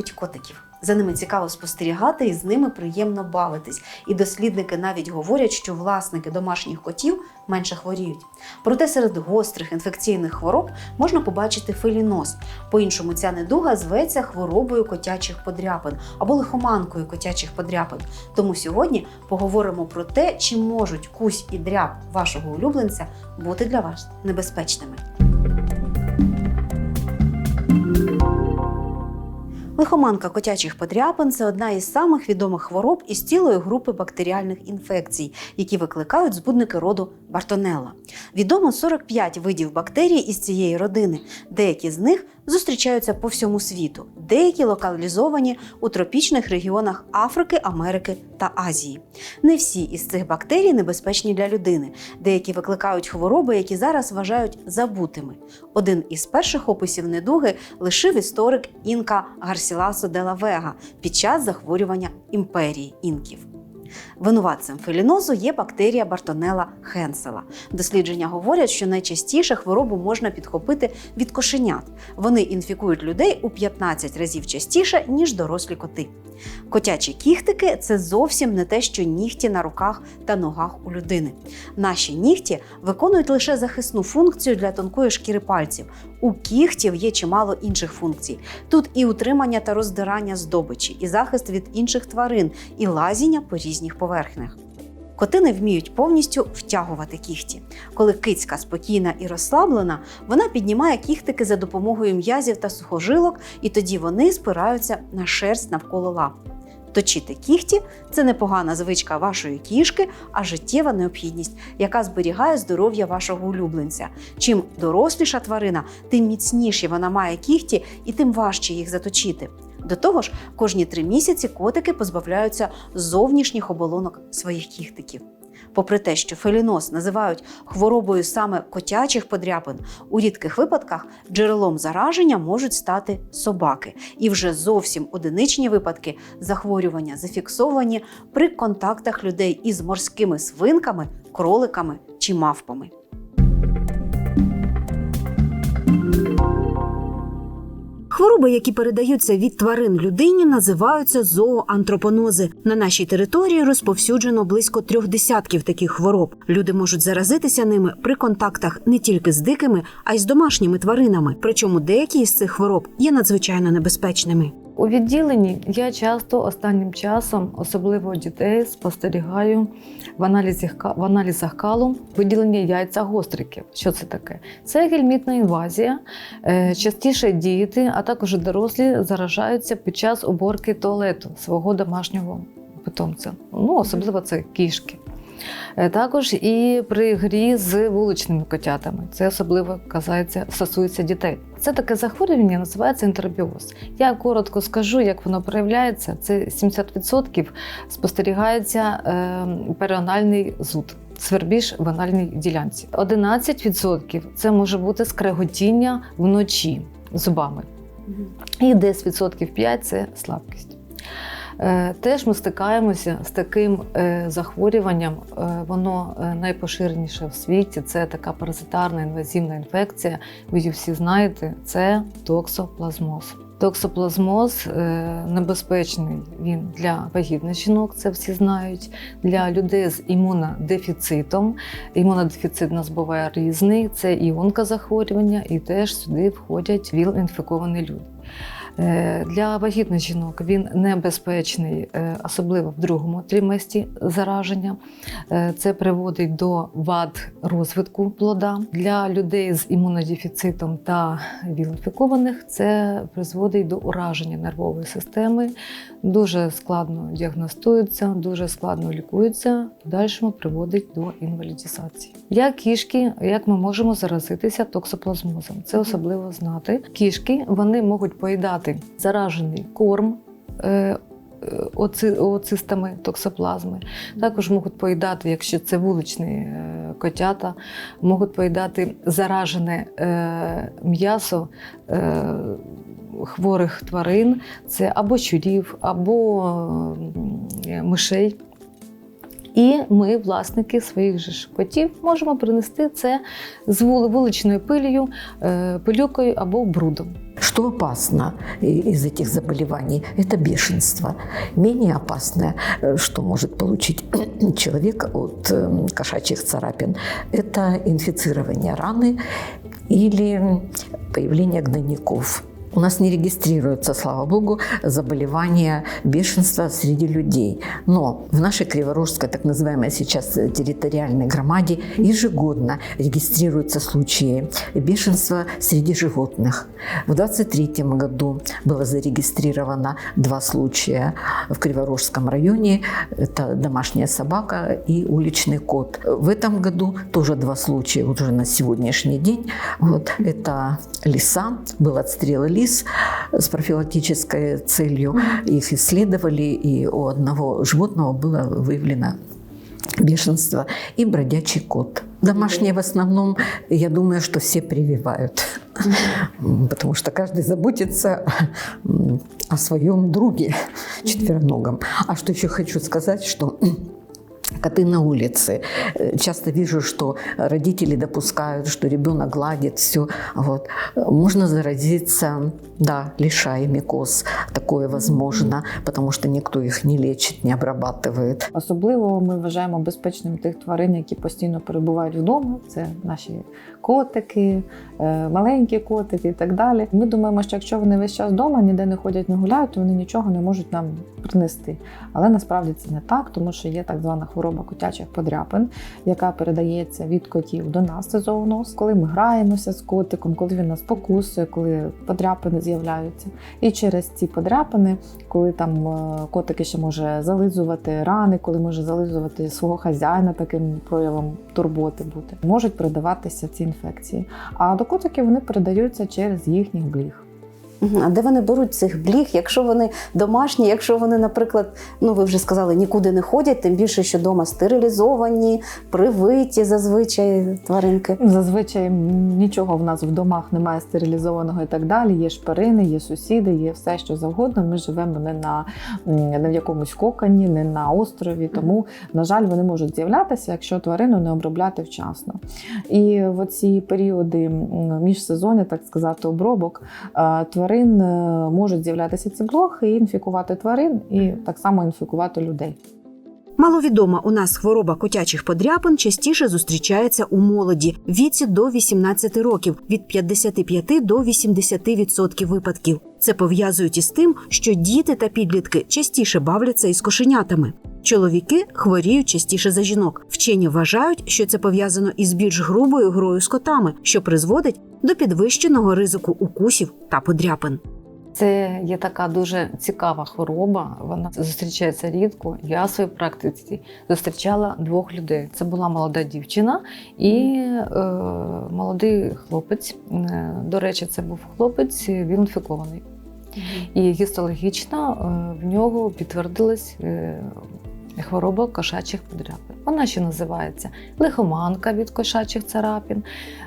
любить котиків. За ними цікаво спостерігати і з ними приємно бавитись. І дослідники навіть говорять, що власники домашніх котів менше хворіють. Проте серед гострих інфекційних хвороб можна побачити феліноз. По-іншому ця недуга зветься хворобою котячих подряпин або лихоманкою котячих подряпин. Тому сьогодні поговоримо про те, чи можуть кусь і дряб вашого улюбленця бути для вас небезпечними. Лихоманка котячих подряпин це одна із самих відомих хвороб із цілої групи бактеріальних інфекцій, які викликають збудники роду Бартонелла. Відомо 45 видів бактерій із цієї родини. Деякі з них зустрічаються по всьому світу, деякі локалізовані у тропічних регіонах Африки, Америки та Азії. Не всі із цих бактерій небезпечні для людини. Деякі викликають хвороби, які зараз вважають забутими. Один із перших описів недуги лишив історик інка Гарсіласо де Вега під час захворювання імперії інків. Винуватцем фелінозу є бактерія Бартонела Хенсела. Дослідження говорять, що найчастіше хворобу можна підхопити від кошенят. Вони інфікують людей у 15 разів частіше, ніж дорослі коти. Котячі кіхтики це зовсім не те, що нігті на руках та ногах у людини. Наші нігті виконують лише захисну функцію для тонкої шкіри пальців. У кігтів є чимало інших функцій. Тут і утримання та роздирання здобичі, і захист від інших тварин, і лазіння по різних поверхнях. Коти не вміють повністю втягувати кігті. Коли кицька спокійна і розслаблена, вона піднімає кіхтики за допомогою м'язів та сухожилок, і тоді вони спираються на шерсть навколо лап. Точити кігті це непогана звичка вашої кішки, а життєва необхідність, яка зберігає здоров'я вашого улюбленця. Чим доросліша тварина, тим міцніші вона має кігті і тим важче їх заточити. До того ж, кожні три місяці котики позбавляються зовнішніх оболонок своїх кіхтиків. Попри те, що фелінос називають хворобою саме котячих подряпин, у рідких випадках джерелом зараження можуть стати собаки, і вже зовсім одиничні випадки захворювання зафіксовані при контактах людей із морськими свинками, кроликами чи мавпами. Хвороби, які передаються від тварин людині, називаються зооантропонози. На нашій території розповсюджено близько трьох десятків таких хвороб. Люди можуть заразитися ними при контактах не тільки з дикими, а й з домашніми тваринами. Причому деякі із цих хвороб є надзвичайно небезпечними. У відділенні я часто останнім часом, особливо дітей, спостерігаю в аналізах, в аналізах калу виділення яйця гостриків. Що це таке? Це гельмітна інвазія. Е, Частіше діти, а також дорослі заражаються під час уборки туалету свого домашнього питомця. Ну, особливо це кішки. Е, Також і при грі з вуличними котятами. Це особливо казається, стосується дітей. Це таке захворювання називається ентеробіоз. Я коротко скажу, як воно проявляється. Це 70% спостерігається е, періональний зуд. Свербіж в анальній ділянці. 11% це може бути скреготіння вночі зубами. І десь відсотків 5 це слабкість. Е, Теж ми стикаємося з таким е, захворюванням. Е, Воно найпоширеніше в світі. Це така паразитарна інвазивна інфекція. Ви її всі знаєте, це токсоплазмоз. Токсоплазмоз небезпечний він для вагітних жінок, це всі знають. Для людей з імунодефіцитом. Імунодефіцит у нас буває різний. Це і онкозахворювання, і теж сюди входять ВІЛ-інфіковані люди. Е, Для вагітних жінок він небезпечний, е, особливо в другому триместрі зараження. Е, Це приводить до вад розвитку плода. Для людей з імунодефіцитом та віл-інфікованих це призводить до ураження нервової системи. Дуже складно діагностується, дуже складно лікується, в дальшому приводить до інвалідізації. Як кішки, як ми можемо заразитися токсоплазмозом? Це особливо знати. Кішки вони можуть поїдати заражений корм. е, е, оци- Оцистами токсоплазми. Також можуть поїдати, якщо це вуличні е, котята, можуть поїдати заражене м'ясо хворих тварин, це або щурів, або мишей. І ми, власники своїх же котів, можемо принести це з вуличною пилею, пилюкою або брудом. Что опасно из этих заболеваний? Это бешенство. Менее опасное, э, что может получить человек от э, кошачьих царапин, это инфицирование раны или появление гнойников. У нас не регистрируется, слава богу, заболевания бешенства среди людей. Но в нашей Криворожской, так называемой сейчас территориальной громаде, ежегодно регистрируются случаи бешенства среди животных. В 2023 году было зарегистрировано два случая в Криворожском районе. Это домашняя собака и уличный кот. В этом году тоже два случая уже на сегодняшний день. Вот, это лиса, был отстрел лис с профилактической целью. Их исследовали, и у одного животного было выявлено бешенство и бродячий кот. Домашние в основном, я думаю, что все прививают, потому что каждый заботится о своем друге четвероногом. А что еще хочу сказать, что коты на улице. Э, Часто вижу, что родители допускают, что ребенок гладит все. Вот. Можно заразиться, да, лишаями коз. Такое возможно, потому что никто их не лечит, не обрабатывает. Особливо ми вважаємо безпечним тих тварин, які постійно перебувають вдома. Це наші котики, е, маленькі котики і так далі. Ми думаємо, що якщо вони весь час вдома, ніде не ходять, не гуляють, то вони нічого не можуть нам принести. Але насправді це не так, тому що є так звана хвороба котячих подряпин, яка передається від котів до нас, це зоонос. Коли ми граємося з котиком, коли він нас покусує, коли подряпини з'являються. І через ці подряпини, коли там е, котики ще може зализувати рани, коли може зализувати свого хазяїна таким проявом турботи бути, можуть передаватися ці інфекції. А до котиків вони передаються через їхніх бліг. А де вони беруть цих бліг, якщо вони домашні, якщо вони, наприклад, ну ви вже сказали, нікуди не ходять, тим більше, що вдома стерилізовані, привиті зазвичай тваринки. Зазвичай нічого в нас в домах немає стерилізованого і так далі. Є шпарини, є сусіди, є все, що завгодно. Ми живемо не на не в якомусь кокані, не на острові. Тому, на жаль, вони можуть з'являтися, якщо тварину не обробляти вчасно. І в оці періоди міжсезоння, так сказати, обробок е, тварин е, можуть з'являтися ці блохи і інфікувати тварин, і так само інфікувати людей. Маловідома у нас хвороба котячих подряпин частіше зустрічається у молоді віці до 18 років від 55 до 80% випадків. Це пов'язують із тим, що діти та підлітки частіше бавляться із кошенятами. Чоловіки хворіють частіше за жінок. Вчені вважають, що це пов'язано із більш грубою грою з котами, що призводить до підвищеного ризику укусів та подряпин. Це є така дуже цікава хвороба. Вона зустрічається рідко. Я в своїй практиці зустрічала двох людей. Це була молода дівчина і е, молодий хлопець. Е, До речі, це був хлопець, він інфікований. І гістологічно е, в нього підтвердилась е, хвороба кошачих подряпин. Вона ще називається лихоманка від кошачих царапін,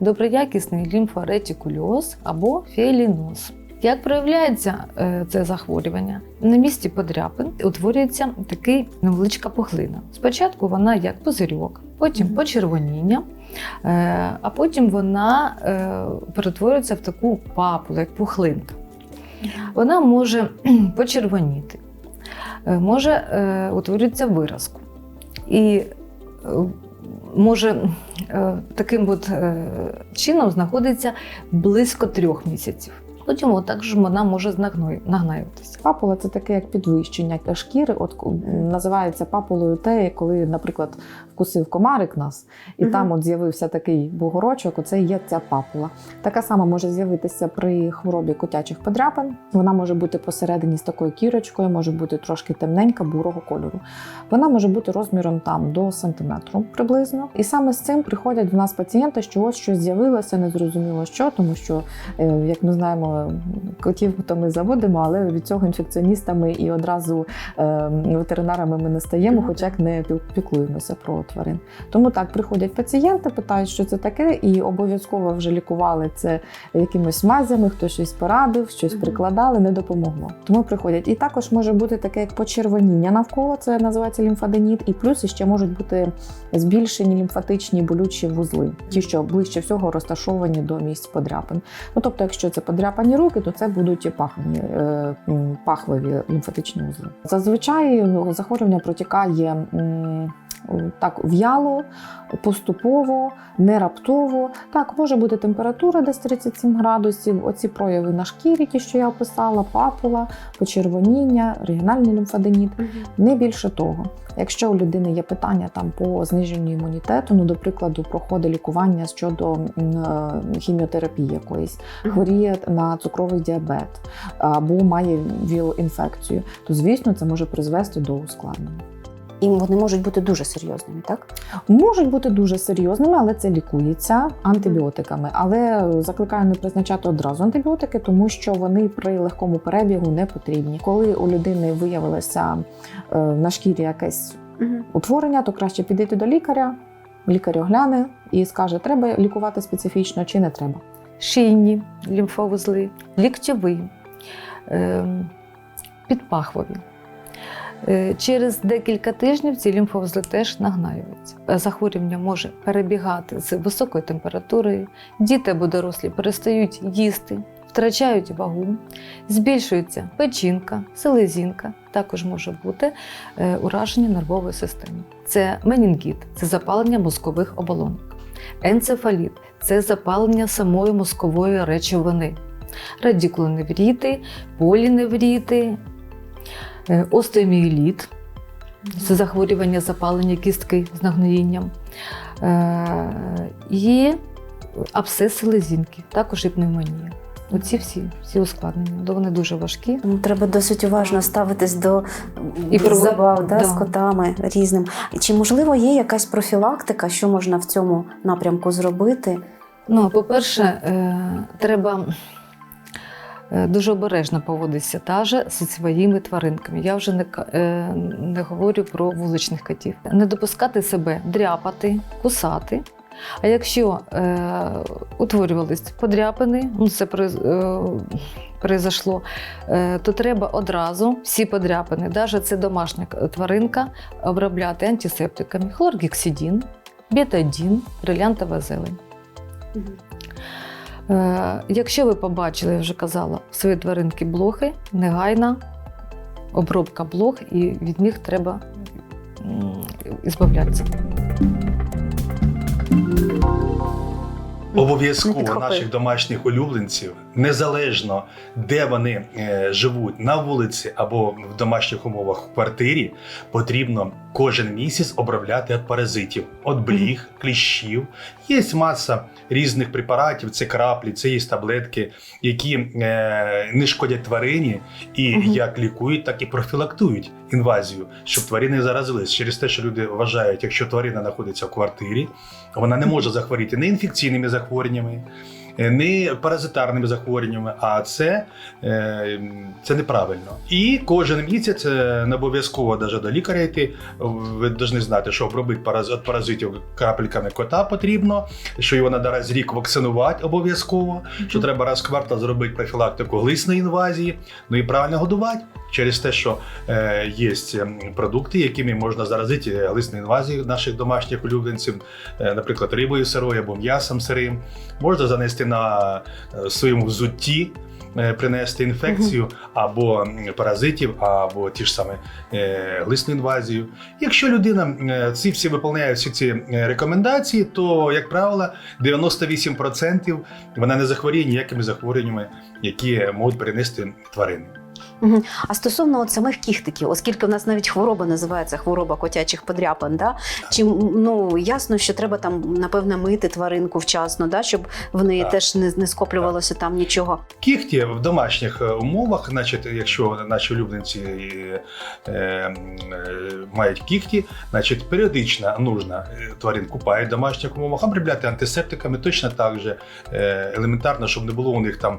доброякісний лімфоретикульоз або фіеліноз. Як проявляється е, це захворювання? На місці подряпин утворюється такий невеличка пухлина. Спочатку вона як пузирьок, потім почервоніння, е, а потім вона е, перетворюється в таку папулу, як пухлинка. Вона може почервоніти, може е, утворюється виразку. І е, може е, таким от е, чином знаходиться близько трьох місяців. Потім от також вона може нагнаюватися. Папула це таке як підвищення шкіри. От називається папулою те, коли, наприклад, вкусив комарик нас, і Мгм. там от з'явився такий бугорочок, оце є ця папула. Така сама може з'явитися при хворобі котячих подряпин. Вона може бути посередині з такою кірочкою, може бути трошки темненька, бурого кольору. Вона може бути розміром там до сантиметру приблизно. І саме з цим приходять в нас пацієнти, що ось щось з'явилося, незрозуміло що, тому що, е, як ми знаємо, котів то ми заводимо, але від цього інфекціоністами і одразу е, ветеринарами ми не стаємо, хоча як не піклуємося про тварин. Тому так приходять пацієнти, питають, що це таке, і обов'язково вже лікували це якимось мазями, хтось щось порадив, щось прикладали, не допомогло. Тому приходять. І також може бути таке, як почервоніння навколо, це називається лімфаденіт, і плюс ще можуть бути збільшені лімфатичні болючі вузли, ті, що ближче всього розташовані до місць подряпин. Ну тобто, якщо це подряпання задряпані руки, то це будуть пахвені, е, пахвові лімфатичні узли. Зазвичай ну, захворювання протікає так в'яло, поступово, не раптово. Так, може бути температура десь 37 градусів. Оці прояви на шкірі, ті, що я описала, папула, почервоніння, регіональний лімфаденіт. Не більше того. Якщо у людини є питання там по зниженню імунітету, ну до прикладу, проходить лікування щодо е, хіміотерапії якоїсь, хворіє на цукровий діабет або має віл-інфекцію, то звісно це може призвести до ускладнення. І вони можуть бути дуже серйозними, так? Можуть бути дуже серйозними, але це лікується антибіотиками. Але закликаю не призначати одразу антибіотики, тому що вони при легкому перебігу не потрібні. Коли у людини виявилося е, на шкірі якесь Угу. утворення, то краще підійти до лікаря. Лікар огляне і скаже, треба лікувати специфічно чи не треба. шийні лімфовузли, ліктьові, ем, підпахвові. Е, Через декілька тижнів ці лімфовузли теж нагнаюються. Захворювання може перебігати з високою температурою, діти або дорослі перестають їсти, втрачають вагу, збільшується печінка, селезінка, також може бути е, ураження нервової системи. Це менінгіт, це запалення мозкових оболонок. Енцефаліт це запалення самої мозкової речовини, радикулоневріти, поліневріти, остеоміеліт це захворювання запалення кістки з нагноєнням, е, і абсцес селезінки, також і пневмонія. Оці всі, всі ускладнення, то вони дуже важкі. Треба досить уважно ставитись до І забав да, да. з котами різним. Чи можливо є якась профілактика, що можна в цьому напрямку зробити? Ну, по-перше, е, треба е, дуже обережно поводитися теж зі своїми тваринками. Я вже не, е, не говорю про вуличних котів. Не допускати себе дряпати, кусати. А якщо е, утворювались подряпини, ну це при, е, произошло, е, то треба одразу всі подряпини, навіть це домашня тваринка, обробляти антисептиками, хлоргексидін, бетадін, брилянтова зелень. Е, Якщо ви побачили, я вже казала, свої тваринки блохи, негайна обробка блох, і від них треба збавлятися. Обов'язково наших домашніх улюбленців, незалежно де вони е, живуть на вулиці або в домашніх умовах в квартирі, потрібно кожен місяць обробляти від паразитів, від бліг, кліщів. Є маса різних препаратів, це краплі, це є таблетки, які е, не шкодять тварині і як лікують, так і профілактують інвазію, щоб тварини заразились. Через те, що люди вважають, якщо тварина знаходиться в квартирі, вона не може захворіти не інфекційними захворюваннями, е, не паразитарними захворюваннями, а це, е, це неправильно. І кожен місяць е, не обов'язково навіть до лікаря йти. Ви повинні знати, що обробити від паразитів крапельками кота потрібно, що його треба раз рік вакцинувати обов'язково, що треба раз в квартал зробити профілактику глисної інвазії, ну і правильно годувати. Через те, що е, є продукти, якими можна заразити е, глисну інвазію наших домашніх улюбленців, е, наприклад, рибою сирою або м'ясом сирим, можна занести на е, своєму взутті. е, Принести інфекцію або паразитів, або ті ж саме е, глисну інвазію. Якщо людина е, ці всі виконує всі ці е, рекомендації, то, як правило, 98% вона не захворіє ніякими захворюваннями, які можуть перенести тварини. А стосовно от самих кіхтиків, оскільки в нас навіть хвороба називається хвороба котячих подряпин, да? чи ну ясно, що треба там напевне мити тваринку вчасно, да? щоб в неї Так. теж не, не скоплювалося там нічого. Кіхті в домашніх е, умовах, значить, якщо наші улюбленці е, е, е, мають кіхті, значить періодично нужно е, тварин купають в домашніх умовах, обробляти антисептиками, точно так же е, елементарно, щоб не було у них там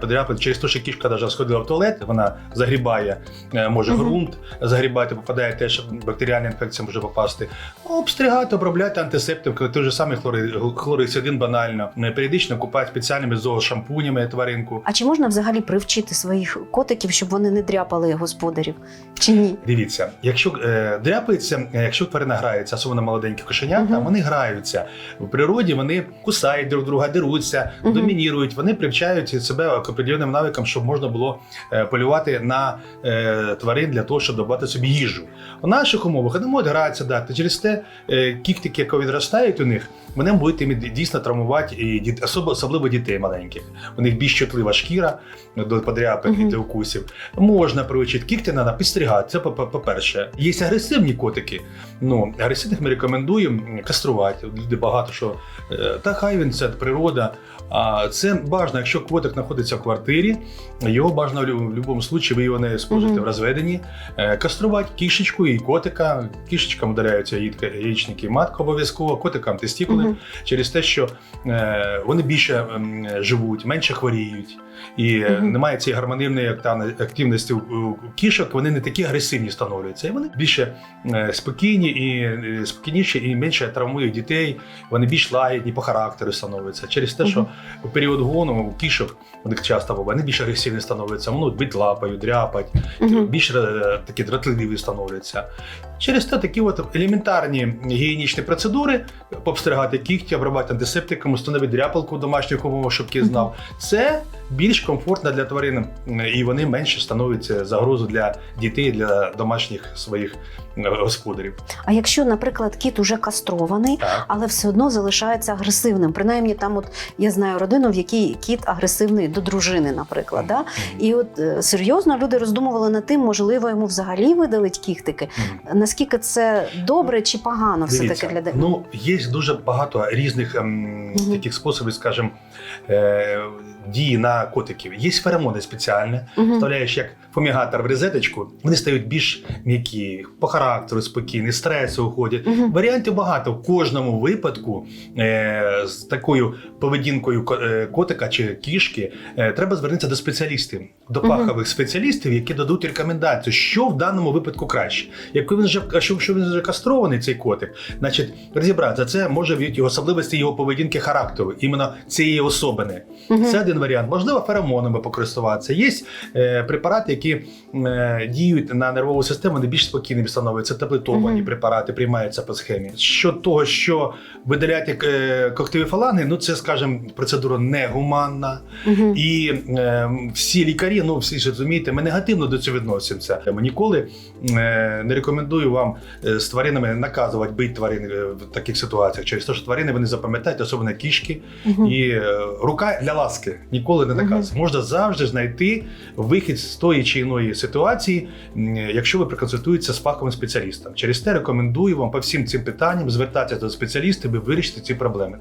подряпин. Через те, що кішка навіть сходила в туалет, вона загрібає, е, може Мгм. ґрунт загрібати, попадає теж бактеріальна інфекція може попасти. Обстригати, обробляти антисептиком, той же самий хлори, хлорисидин банально. Е, Періодично купати спеціальними зоошампунями тваринку. А чи можна взагалі привчити своїх котиків, щоб вони не дряпали господарів? Чи ні? Дивіться, якщо е, дряпається, е, якщо тварина грається, особливо молоденькі кошенята, Мгм. вони граються. В природі вони кусають друг друга, деруться, Мгм. домінірують, вони привчають себе к определенним навикам, щоб можна було е, полювати на е, тварин для того, щоб добувати собі їжу. У наших умовах вони можуть гратися, да, та через те е, кіхтики, які відростають у них, вони будуть іми дійсно травмувати і діт- особливо дітей маленьких. У них більш чутлива шкіра до подряпин і Мгм. до укусів. Можна привчити кігти на підстригати. Це по- по-перше. Є агресивні котики. Ну, агресивних ми рекомендуємо каструвати. Люди багато що. е, Та хай він це природа. А це бажано, якщо котик знаходиться в квартирі, його бажано в будь-якому випадку, ви його не спожите Мгм. в розведенні. е, Каструвати кішечку і котика. Кішечкам ударяються яєчники матка обов'язково, котикам тестікули Мгм. через те, що е, вони більше живуть, менше хворіють. І е, Мгм. немає цієї гармонійної активна- активності у, кішок, вони не такі агресивні становляться. І вони більше спокійні і спокійніші і менше травмують дітей. Вони більш лагідні по характеру становляться. Через те, що період гону кішок у них часто буває, вони більш агресивні становляться, вони бить лапою, дряпать, Мгм. більш е, такі дратливі становляться. Через те такі от елементарні гігієнічні процедури обстригати кігті, обробляти антисептиком, установити дряпалку в домашніх умовах, щоб кіт знав. Це більш комфортно для тварин, і вони менше становляться загрозу для дітей, для домашніх своїх е, господарів. А якщо, наприклад, кіт уже кастрований, Так. але все одно залишається агресивним. Принаймні, там, от я знаю родину, в якій кіт агресивний до дружини, наприклад. Да? І от е, серйозно люди роздумували над тим, можливо, йому взагалі видалить кіхтики. Наскільки це добре чи погано все таки для Ну, є дуже багато різних ем, таких способів, скажімо, е, дії на котиків. Є феромони спеціальні, Мгм. вставляєш як фумігатор в розеточку, вони стають більш м'які, по характеру спокійні, стреси уходять. Мгм. Варіантів багато. В кожному випадку е, з такою поведінкою е, котика чи кішки е, треба звернутися до спеціалістів, до Мгм. фахових спеціалістів, які дадуть рекомендацію, що в даному випадку краще. Якщо він вже якщо якщо він вже кастрований, цей котик, значить розібратися, це може бути особливості його поведінки характеру, іменно цієї особини. Мгм. Це один варіант. Можливо, феромонами покористуватися. Є е, препарати, які е, діють на нервову систему, вони більш спокійними становляться. Таблетовані Мгм. препарати приймаються по схемі. Що того, що видаляти е, когтеві фаланги, ну це, скажімо, процедура негуманна. Мгм. І е, всі лікарі, ну всі ж розумієте, ми негативно до цього відносимося. Ми ніколи е, не рекомендую вам з тваринами наказувати бити тварин в таких ситуаціях. Через те, що тварини вони запам'ятають, особливо кішки. Мгм. І е, рука для ласки ніколи не наказ. Можна завжди знайти вихід з тої чи іної ситуації, якщо ви проконсультуєтеся з фаховим спеціалістом. Через те рекомендую вам по всім цим питанням звертатися до спеціалістів, і вирішити ці проблеми.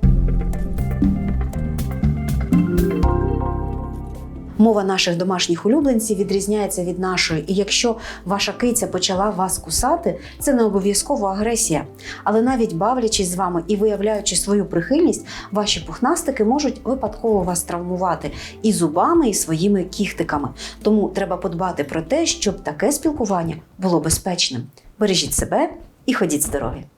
Мова наших домашніх улюбленців відрізняється від нашої, і якщо ваша киця почала вас кусати, це не обов'язково агресія. Але навіть бавлячись з вами і виявляючи свою прихильність, ваші пухнастики можуть випадково вас травмувати і зубами, і своїми кіхтиками. Тому треба подбати про те, щоб таке спілкування було безпечним. Бережіть себе і ходіть здорові!